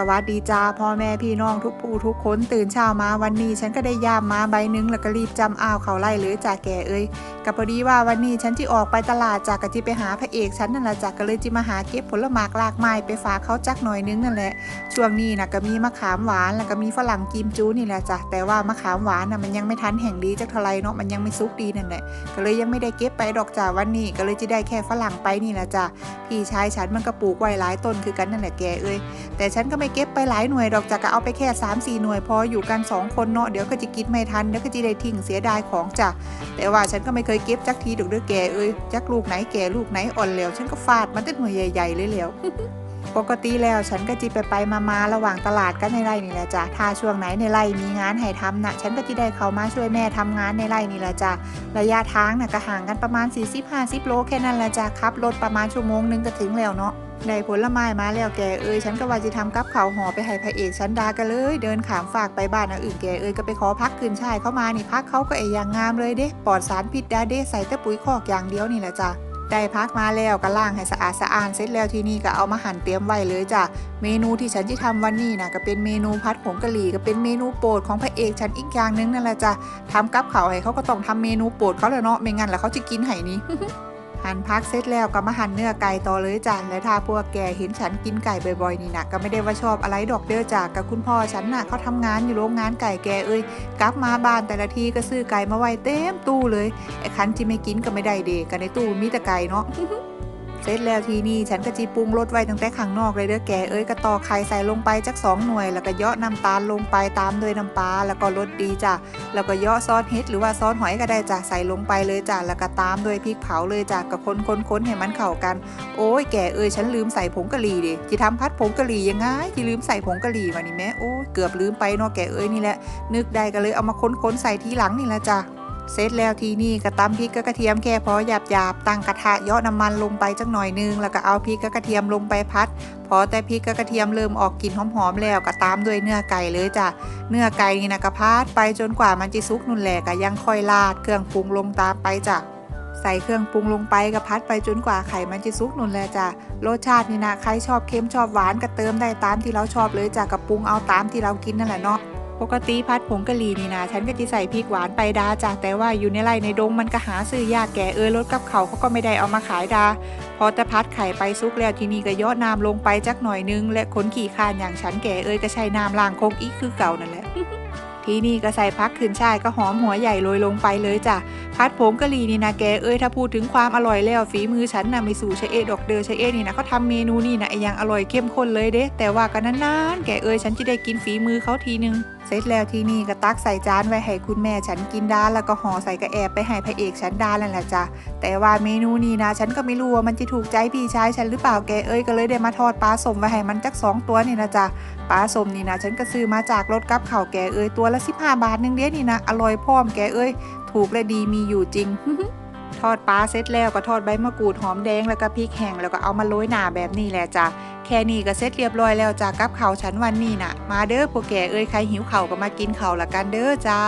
สวัสดีจ้าพ่อแม่พี่น้องทุกผู้ทุกคนตื่นเช้ามาวันนี้ ฉันก็ได้ย่ามมาใบหนึงแล้วก็รีบจำอ้าวเขาไล่เลยจ่าแก่เอ้ยกับพอดีว่าวันนี้ฉันที่ออกไปตลาดจากกะจิไปหาพระเอกฉันนั่นแหละจากก็เลยจิมาหาเก็บผลหมากลากไม้ไปฝากเขาจักหน่อยนึงนั่นแหละ ช่วงนี้นะก็มีมะขามหวานแล้วก็มีฝรั่งกิมจูนี่แหละจ้ะแต่ว่ามะขามหวานน่ะมันยังไม่ทันแห่งดีจักเท่าไรเนาะมันยังไม่สุกดีนั่นแหละก็เลยยังไม่ได้เก็บไปดอกจ้าวันนี้ก็เลยจะได้แค่ฝรั่งไปนี่แหละจ้ะพี่ชายฉันมันก็ปลูกไว้หลายต้นคือกันนั่นแหละแกเอ้ยแต่ฉันก็ไม่เก็บไปหลายหน่วยดอกจากก็เอาไปแค่3 4หน่วยพออยู่กัน 2 คนเนาะเดี๋ยวก็จะกินไม่ทันเดี๋ยวก็จะได้ทิ้งเสียดายของจ้ะแต่ว่าฉันก็ไม่เคยเก็บจักทีดอกเด้อแกเอ้ยจักลูกไหนแก่ลูกไหนอ่อนแล้ว ฉันก็ฟาดมันแต่หน่วยใหญ่ๆเลยแล้ว ปกติแล้วฉันก็จีไปไปมามาระหว่างตลาดกันในไร่นี่แหละจ้ะถ้าช่วงไหนในไร่มีงานให้ทำนะฉันก็จะได้เขามาช่วยแม่ทำงานในไร่นี่แหละจ้ะระยะทางน่ะก็ห่างกันประมาณ 40-50 โลแค่นั้นแหละจ้ะขับรถประมาณชั่วโมงหนึงก็ถึงแล้วเนาะได้ผลไม้มาแล้วแกเอ้ยฉันก็ว่าจะทำกับข้าวห่อไปให้พระเอกฉันดากันเลย เดินขามฝากไปบ้านอื่นแกเอ้ยก็ไปขอพักคืนชายเข้ามานี่พักเขาก็ไออย่างงามเลยเด้ปลอดสารพิษดาเด้ใส่แต่ปุ๋ยคอกอย่างเดียวนี่แหละจ้ะ ได้พักมาแล้วก็ล้างให้สะอาดสะอ้านเสร็จแล้วที่นี่ก็เอามาหั่นเตรียมไว้เลยจ้ะเมนูที่ฉันจะทำวันนี้นะก็เป็นเมนูพัดผงกะหรี่ก็เป็นเมนูโปรดของพระเอกฉันอีกอย่างหนึงนั่นแหละจ้ะทำกับเขาให้เขาก็ต้องทำเมนูโปรดเขาเละเนาะไม่งั้นแล้วเขาจะกินไห้นี้ หั่นพักเสร็จแล้วก็มาหั่นเนื้อไก่ต่อเลยจ้ะและถ้าพวกแกเห็นฉันกินไก่บ่อยๆนี่นะก็ไม่ได้ว่าชอบอะไรดอกเด้อจ้ะกับคุณพ่อฉันน่ะเขาทำงานอยู่โรงงานไก่แกเอ้ยกลับมาบ้านแต่ละทีก็ซื้อไก่มาไว้เต็มตู้เลยไอ้คันที่ไม่กินก็ไม่ได้เดกันในตู้มีแต่ไก่เนาะ เสร็จแล้วทีนี้ฉันก็จีปรุงรสไว้ตั้งแต่ข้างนอกเลยเด้อแกเอ้ยก็ตอกไข่ใส่ลงไปจักสองหน่วย แล้วก็เยาะน้ำตาลลงไปตามด้วยน้ำปลาแล้วก็รสดีจ้ะแล้วก็เยาะซอสเฮ็ดหรือว่าซอสหอยก็ได้จ้ะใส่ลงไปเลยจ้ะแล้วก็ตามด้วยพริกเผาเลยจ้ะกับคนคนคนให้มันเข้ากัน โอ้ยแกเอ้ยฉันลืมใส่ผงกะหรี่ดิจะทำพัดผงกะหรี่ยังไงที่ลืมใส่ผงกะหรี่มานี่แม่โอ้ยเกือบลืมไปเนาะแกเอ้ยนี่แหละนึกได้ก็เลยเอามาคนค้นๆใส่ทีหลังนี่แหละจ้ะ เสร็จแล้วทีนี่ก็ตำพริกกับกระเทียมแค่พอหยาบหยาบตั้งกระทะเยาะน้ำมันลงไปจักหน่อยนึงแล้วก็เอาพริกกับกระเทียมลงไปพัด พอแต่พริกกับกระเทียมเริ่มออกกลิ่นหอมๆแล้วก็ตามด้วยเนื้อไก่เลยจ้ะเนื้อไก่นี่นะก็พัดไปจนกว่ามันจะสุกนุ่นแหละก็ยังค่อยราดเครื่องปรุงลงตามไปจ้ะใส่เครื่องปรุงลงไปก็พัดไปจนกว่าไข่มันจะสุกนุ่นแหละจ้ะรสชาตินี่นะใครชอบเค็มชอบหวานก็เติมได้ตามที่เราชอบเลยจ้ะกับปรุงเอาตามที่เรากินนั่นแหละเนาะ ปกติพัดผงกะหรี่นี่นะฉันก็จะใส่พริกหวานไปดาจ้ะแต่ว่าอยู่ในไร่ในดงมันก็หาซื้อยากแก่เออรถกับเขาเขาก็ไม่ได้เอามาขายดา พอแต่พัดไข่ไปซุกแล้วที่นี่ก็ยอดน้ำลงไปจักหน่อยนึง และขนขี่คานอย่างฉันแก่เอ้ยก็ใช้น้ำล้างคงอีกคือเก่านั่นแหละ ที่นี้ก็ใส่พักขึ้นช่ายก็หอมหัวใหญ่โรยลงไปเลยจ้ะพัดผงกะหรี่นี่นะแกเอ้ยถ้าพูดถึงความอร่อยแล้วฝีมือฉันนะไม่สู่ชเอดอกเดอชะเอนี่นะเขาทำเมนูนี่นะไอยังอร่อยเข้มข้นเลยเด้ แต่ว่าก็นานๆแกเอ้ยฉันจะได้กินฝีมือเขาทีนึงเสร็จแล้วที่นี้ก็ตักใส่จานไว้ให้คุณแม่ฉันกินด้านแล้วก็ห่อใส่กระแอบไปให้พระเอกฉันด้านนั่นแหละจ้ะแต่ว่าเมนูนี้นะ ฉันก็ไม่รู้ว่ามันจะถูกใจพี่ชายฉันหรือเปล่าแกเอ้ยก็เลยได้มาทอดปลาสมไว้ให้มันจักสองตัวนี่นะจ๊ะปลาสมนี่นะฉันก็ซื้อมาจากรถกับข่าแกเอ้ยตัวละ15บาทหนึงเดียนี่นะ อร่อยพร้อมแกเอ้ย ถูกและดีมีอยู่จริง ทอดปลาเสร็จแล้วก็ทอดใบมะกรูดหอมแดงแล้วก็พริกแห้งแล้วก็เอามาโรยหน้าแบบนี้แหละจ้ะแค่นี้ก็เสร็จเรียบร้อยแล้วจ้ากับข้าวฉันวันนี้น่ะ มาเด้อพวกแกเอ้ยใครหิวข้าวก็มากินข้าวละกันเด้อจ้า